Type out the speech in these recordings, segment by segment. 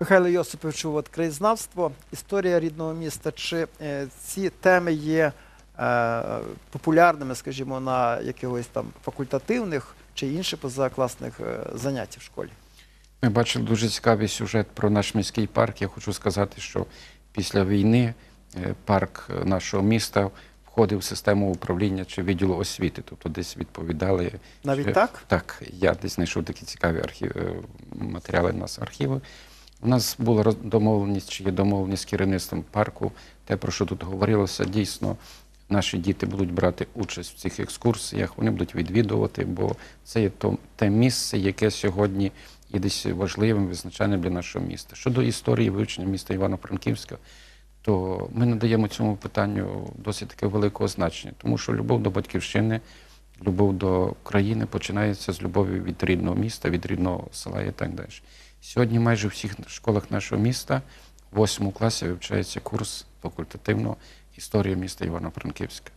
Михайло Йосиповичу, от краєзнавство, історія рідного міста. Чи е, ці теми є е, популярними, скажімо, на якихось там факультативних чи інших позакласних е, занять в школі? Ми бачили дуже цікавий сюжет про наш міський парк. Я хочу сказати, що після війни парк нашого міста входив в систему управління чи відділу освіти, тобто десь відповідали. Навіть що- так? Так, я десь знайшов такі цікаві архів... матеріали у нас архіви. У нас була домовленість, чи є домовленість з керівництвом парку. Те, про що тут говорилося, дійсно наші діти будуть брати участь в цих екскурсіях, вони будуть відвідувати, бо це є те місце, яке сьогодні є десь важливим, визначальним для нашого міста. Щодо історії вивчення міста Івано-Франківська, то ми надаємо цьому питанню досить таке великого значення, тому що любов до батьківщини, любов до країни починається з любові від рідного міста, від рідного села і так далі. Сьогодні майже в всіх школах нашого міста в восьмому класі вивчається курс факультативно історія міста Івано-Франківська.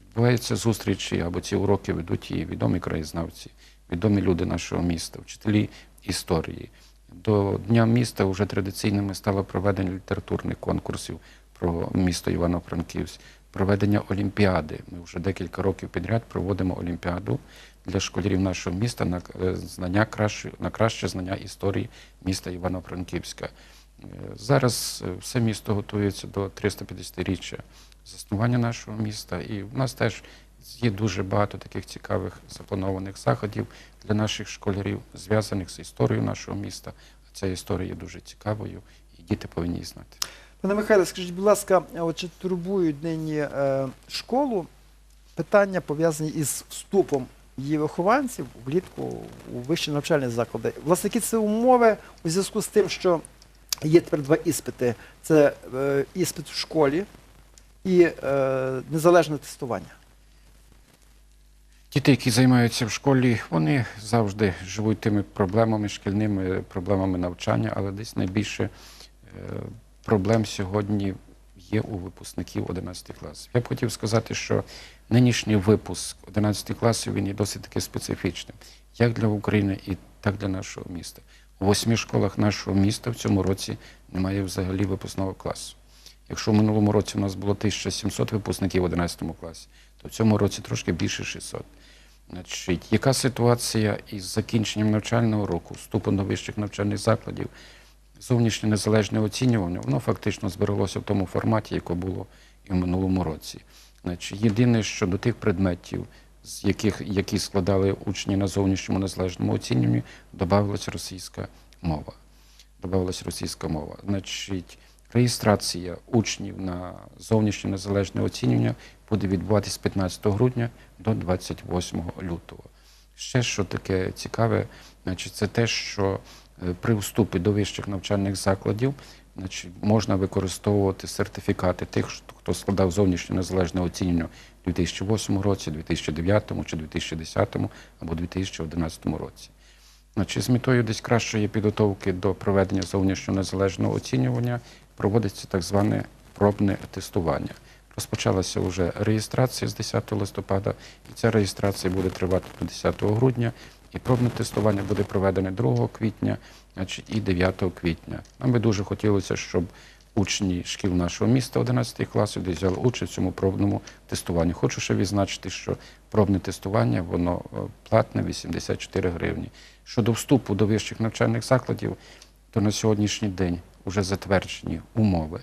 Відбуваються зустрічі або ці уроки ведуть і відомі краєзнавці, відомі люди нашого міста, вчителі історії. До Дня міста вже традиційними стало проведення літературних конкурсів про місто Івано-Франківськ, проведення Олімпіади. Ми вже декілька років підряд проводимо Олімпіаду для школярів нашого міста на е, знання краще, на краще знання історії міста Івано-Франківська. Е, Зараз е, все місто готується до 350-річчя заснування нашого міста, і в нас теж є дуже багато таких цікавих запланованих заходів для наших школярів, зв'язаних з історією нашого міста. Ця історія є дуже цікавою, і діти повинні її знати. Пане Михайло, скажіть, будь ласка, чи турбують нині школу питання пов'язані із вступом її вихованців влітку у вищі навчальні заклади? Власне, які це умови у зв'язку з тим, що є тепер два іспити: це е, іспит в школі і е, незалежне тестування. Діти, які займаються в школі, вони завжди живуть тими проблемами, шкільними проблемами навчання, але десь найбільше е, проблем сьогодні є у випускників 11 класів. Я б хотів сказати, що нинішній випуск 11 класів він є досить таки специфічним, як для України, і так для нашого міста. У восьми школах нашого міста в цьому році немає взагалі випускного класу. Якщо в минулому році у нас було 1700 випускників в 11 класі, то в цьому році трошки більше 600. Значить, яка ситуація із закінченням навчального року, вступом до вищих навчальних закладів, зовнішнє незалежне оцінювання, воно фактично збереглося в тому форматі, яке було і в минулому році. Єдине, що до тих предметів, з яких які складали учні на зовнішньому незалежному оцінюванні, додавалася російська мова. Добавилась російська мова. Значить, реєстрація учнів на зовнішнє незалежне оцінювання буде відбуватись з 15 грудня до 28 лютого. Ще що таке цікаве, значить, це те, що при вступі до вищих навчальних закладів можна використовувати сертифікати тих, хто складав зовнішнє незалежне оцінювання у 2008 році, 2009 чи 2010 або 2011 році. Значить, з метою десь кращої підготовки до проведення зовнішнього незалежного оцінювання проводиться так зване пробне тестування. Розпочалася вже реєстрація з 10 листопада, і ця реєстрація буде тривати до 10 грудня. І пробне тестування буде проведене 2 квітня, і 9 квітня. Нам би дуже хотілося, щоб учні шкіл нашого міста 11 класів десь взяли участь в цьому пробному тестуванні. Хочу ще відзначити, що пробне тестування воно е, платне 84 гривні. Щодо вступу до вищих навчальних закладів, то на сьогоднішній день вже затверджені умови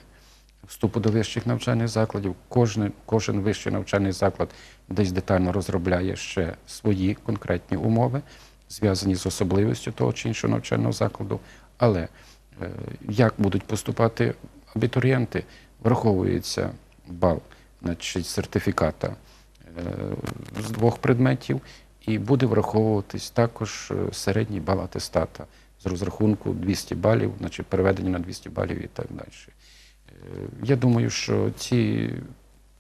вступу до вищих навчальних закладів. Кожен, кожен вищий навчальний заклад десь детально розробляє ще свої конкретні умови, зв'язані з особливістю того чи іншого навчального закладу. Але е, як будуть поступати абітурієнти, враховується бал значить, сертифіката е, з двох предметів, і буде враховуватись також е, середній бал атестата з розрахунку 200 балів, значить переведення на 200 балів і так далі. Я думаю, що ці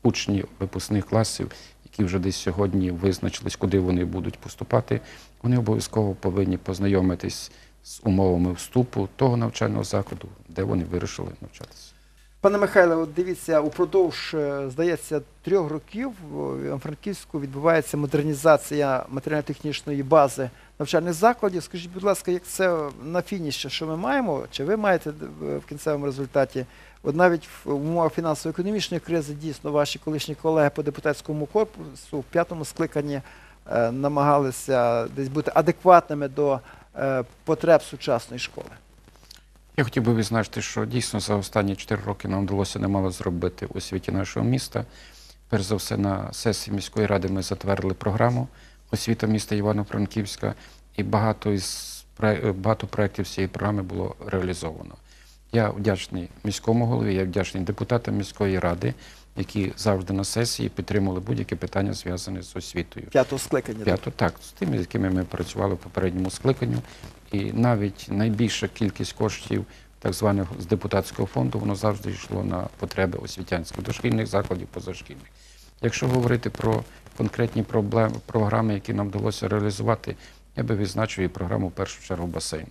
учні випускних класів, які вже десь сьогодні визначились, куди вони будуть поступати, вони обов'язково повинні познайомитись з умовами вступу того навчального закладу, де вони вирішили навчатися. Пане Михайле, от дивіться, упродовж, е, здається, трьох років в Івано-Франківську відбувається модернізація матеріально-технічної бази навчальних закладів. Скажіть, будь ласка, як це на фініші, що ми маємо? Чи ви маєте в в кінцевому результаті? От навіть в умовах фінансово-економічної кризи дійсно ваші колишні колеги по депутатському корпусу в п'ятому скликанні е, намагалися десь бути адекватними до е, потреб сучасної школи. Я хотів би відзначити, що дійсно за останні 4 роки нам вдалося немало зробити у освіті нашого міста. Перш за все, на сесії міської ради ми затвердили програму освіта міста Івано-Франківська, і багато із багато проєктів цієї програми було реалізовано. Я вдячний міському голові, я вдячний депутатам міської ради, які завжди на сесії підтримували будь-які питання, зв'язані з освітою. П'ятого скликання. П'ято, так, з тими, з якими ми працювали в попередньому скликанню. І навіть найбільша кількість коштів, так званих з депутатського фонду, воно завжди йшло на потреби освітянських дошкільних закладів, позашкільних. Якщо говорити про конкретні проблеми, програми, які нам вдалося реалізувати, я би відзначив і програму в першу чергу басейни.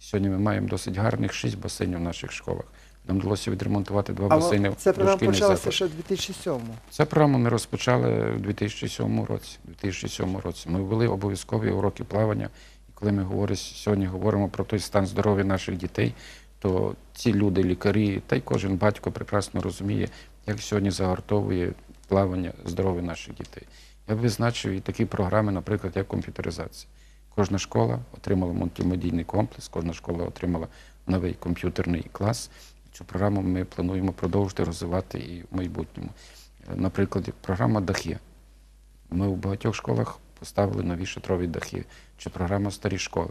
Сьогодні ми маємо досить гарних шість басейнів в наших школах. Нам вдалося відремонтувати два А басейни це програма почалася ще в 2007-му. Цю програму ми розпочали у 2007 році. 2007 році. Ми ввели обов'язкові уроки плавання. І коли ми говоримо, сьогодні говоримо про той стан здоров'я наших дітей, то ці люди, лікарі, та й кожен батько прекрасно розуміє, як сьогодні загортовує плавання здоров'я наших дітей. Я б відзначив і такі програми, наприклад, як комп'ютеризація. Кожна школа отримала мультимедійний комплекс, кожна школа отримала новий комп'ютерний клас. Цю програму ми плануємо продовжити розвивати і в майбутньому. Е, Наприклад, програма дахи. Ми в багатьох школах поставили нові шатрові дахи. Чи програма старі школи.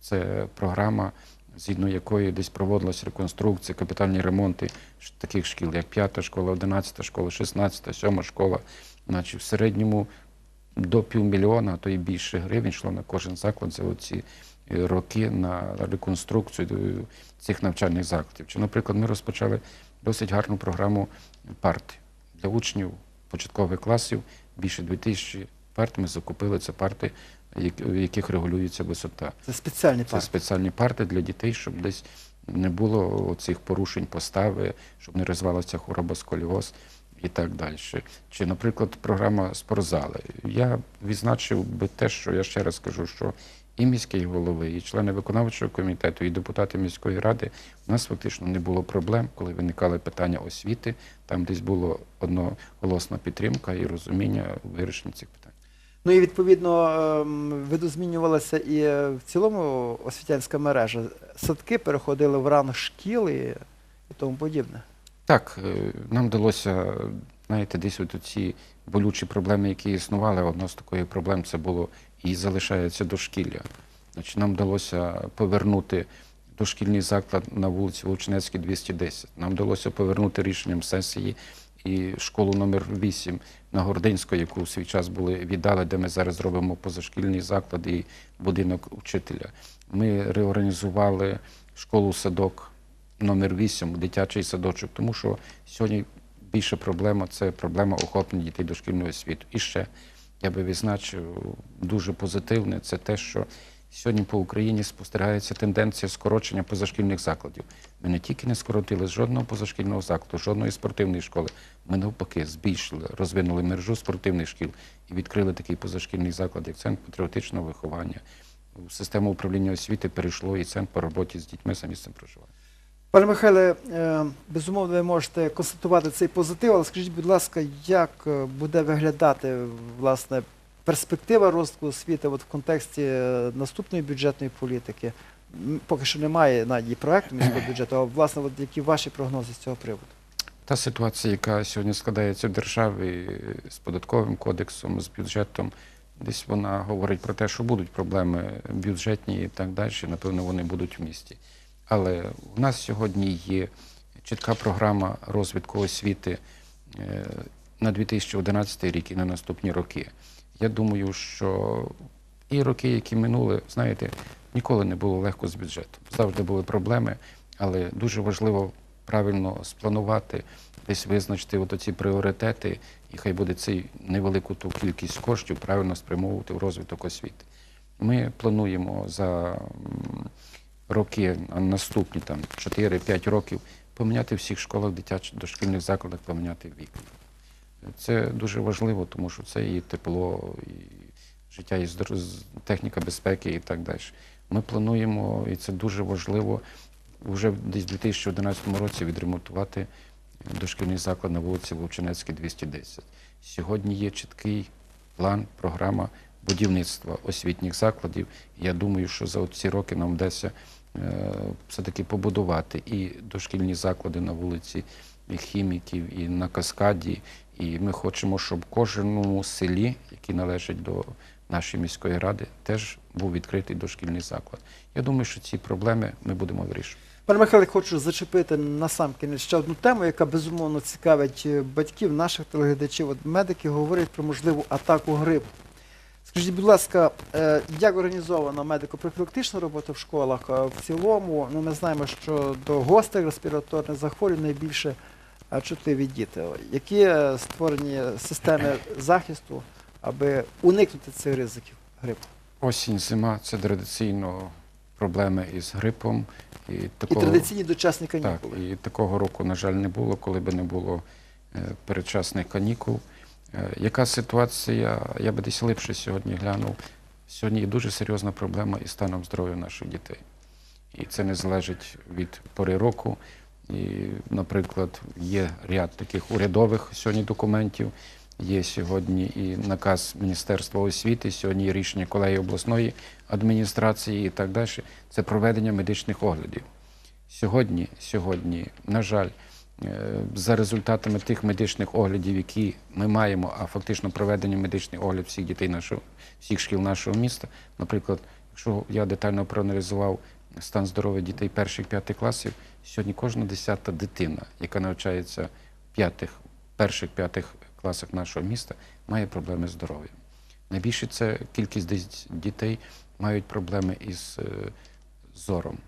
Це програма, згідно якої десь проводилась реконструкція, капітальні ремонти таких шкіл, як п'ята школа, одинадцята школа, шістнадцята, сьома школа. Значить, в середньому до півмільйона, а то і більше гривень йшло на кожен заклад за оці роки на реконструкцію е, цих навчальних закладів. Чи, наприклад, ми розпочали досить гарну програму парти для учнів початкових класів. Більше 2000 парт ми закупили. Це парти, в яких регулюється висота. Це спеціальні Це парки. спеціальні парти для дітей, щоб десь не було цих порушень постави, щоб не розвивалася хвороба сколіоз і так далі. Чи, наприклад, програма спортзали. Я відзначив би те, що я ще раз кажу, що і міський голови, і члени виконавчого комітету, і депутати міської ради у нас фактично не було проблем, коли виникали питання освіти. Там десь було одноголосна підтримка і розуміння вирішення цих питань. Ну і відповідно ем, видозмінювалася і е, в цілому освітянська мережа. Садки переходили в ранг шкіл і, і тому подібне. Так, е, нам вдалося, знаєте, десь от ці болючі проблеми, які існували, одна з такої проблем це було і залишається дошкілля. Значить, нам вдалося повернути дошкільний заклад на вулиці Волчинецькій, 210. Нам вдалося повернути рішенням сесії і школу номер 8 на Гординську, яку в свій час були віддали, де ми зараз робимо позашкільний заклад і будинок учителя. Ми реорганізували школу-садок номер 8, дитячий садочок, тому що сьогодні більша проблема це проблема охоплення дітей дошкільної освіти. І ще я би відзначив дуже позитивне це те, що сьогодні по Україні спостерігається тенденція скорочення позашкільних закладів. Ми не тільки не скоротили жодного позашкільного закладу, жодної спортивної школи. Ми навпаки збільшили, розвинули мережу спортивних шкіл і відкрили такий позашкільний заклад, як центр патріотичного виховання. У систему управління освіти перейшло і центр по роботі з дітьми за місцем проживання. Пане Михайле, е, безумовно, ви можете констатувати цей позитив, але скажіть, будь ласка, як е, буде виглядати власне перспектива розвитку освіти от в контексті е, наступної бюджетної політики? Поки що немає і проекту міського бюджету, а власне, от які ваші прогнози з цього приводу? Та ситуація, яка сьогодні складається в державі з податковим кодексом, з бюджетом, десь вона говорить про те, що будуть проблеми бюджетні і так далі. Напевно, вони будуть в місті. Але у нас сьогодні є чітка програма розвитку освіти е, на 2011 рік і на наступні роки. Я думаю, що і роки, які минули, знаєте, ніколи не було легко з бюджетом. Завжди були проблеми, але дуже важливо правильно спланувати, десь визначити от оці пріоритети, і хай буде цей невелику ту кількість коштів правильно спрямовувати в розвиток освіти. Ми плануємо за роки, наступні там 4-5 років, поміняти в всіх школах, дитячих дошкільних закладах, поміняти вікна. Це дуже важливо, тому що це і тепло, і життя, і техніка безпеки і так далі. Ми плануємо, і це дуже важливо, вже десь в 2011 році відремонтувати дошкільний заклад на вулиці Вовчинецькій, 210. Сьогодні є чіткий план, програма будівництва освітніх закладів. Я думаю, що за ці роки нам вдасться е, все-таки побудувати і дошкільні заклади на вулиці і хіміків, і на каскаді. І ми хочемо, щоб кожному селі, який належить до нашої міської ради, теж був відкритий дошкільний заклад. Я думаю, що ці проблеми ми будемо вирішувати. Пане Михайле, хочу зачепити насамкінець ще одну тему, яка безумовно цікавить е, батьків, наших телеглядачів. От медики говорять про можливу атаку грипу. Скажіть, будь ласка, е, як організована медико-профілактична робота в школах Е, в цілому? Ну, ми знаємо, що до гострих респіраторних захворювань найбільше е, чутливі діти. Які створені системи захисту, аби уникнути цих ризиків грипу? Осінь, зима це традиційно проблеми із грипом. І, І такого, традиційні дочасні так, канікули. і такого року, на жаль, не було, коли би не було передчасних канікул. Е, Яка ситуація? Я би десь глибше сьогодні глянув. Сьогодні є дуже серйозна проблема із станом здоров'я наших дітей. І це не залежить від пори року. І, наприклад, є ряд таких урядових сьогодні документів. Є сьогодні і наказ Міністерства освіти, сьогодні є рішення колегії обласної адміністрації і так далі. Це проведення медичних оглядів. Сьогодні, сьогодні, на жаль, за результатами тих медичних оглядів, які ми маємо, а фактично проведення медичних оглядів всіх дітей нашого, всіх шкіл нашого міста. Наприклад, якщо я детально проаналізував стан здоров'я дітей перших п'ятих класів, сьогодні кожна десята дитина, яка навчається в п'ятих, перших п'ятих класах нашого міста, має проблеми з здоров'ям. Найбільше це кількість дітей мають проблеми із е, зором,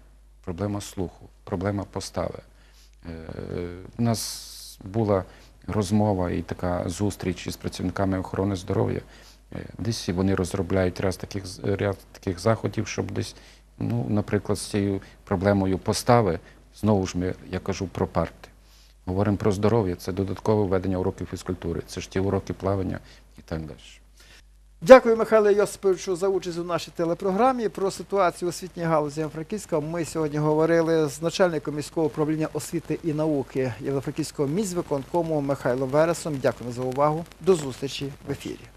проблема слуху, проблема постави. Е, У нас була розмова і така зустріч із працівниками охорони здоров'я. Е, Десь вони розробляють ряд таких, ряд таких заходів, щоб десь, ну, наприклад, з цією проблемою постави, знову ж ми, я кажу про парти. Говоримо про здоров'я, це додаткове введення уроків фізкультури, це ж ті уроки плавання і так далі. Дякую, Михайло Йосиповичу, за участь у нашій телепрограмі. Про ситуацію у освітній галузі Франківська ми сьогодні говорили з начальником міського управління освіти і науки Єврофранківського міськвиконкому Михайлом Вересом. Дякуємо за увагу. До зустрічі в ефірі.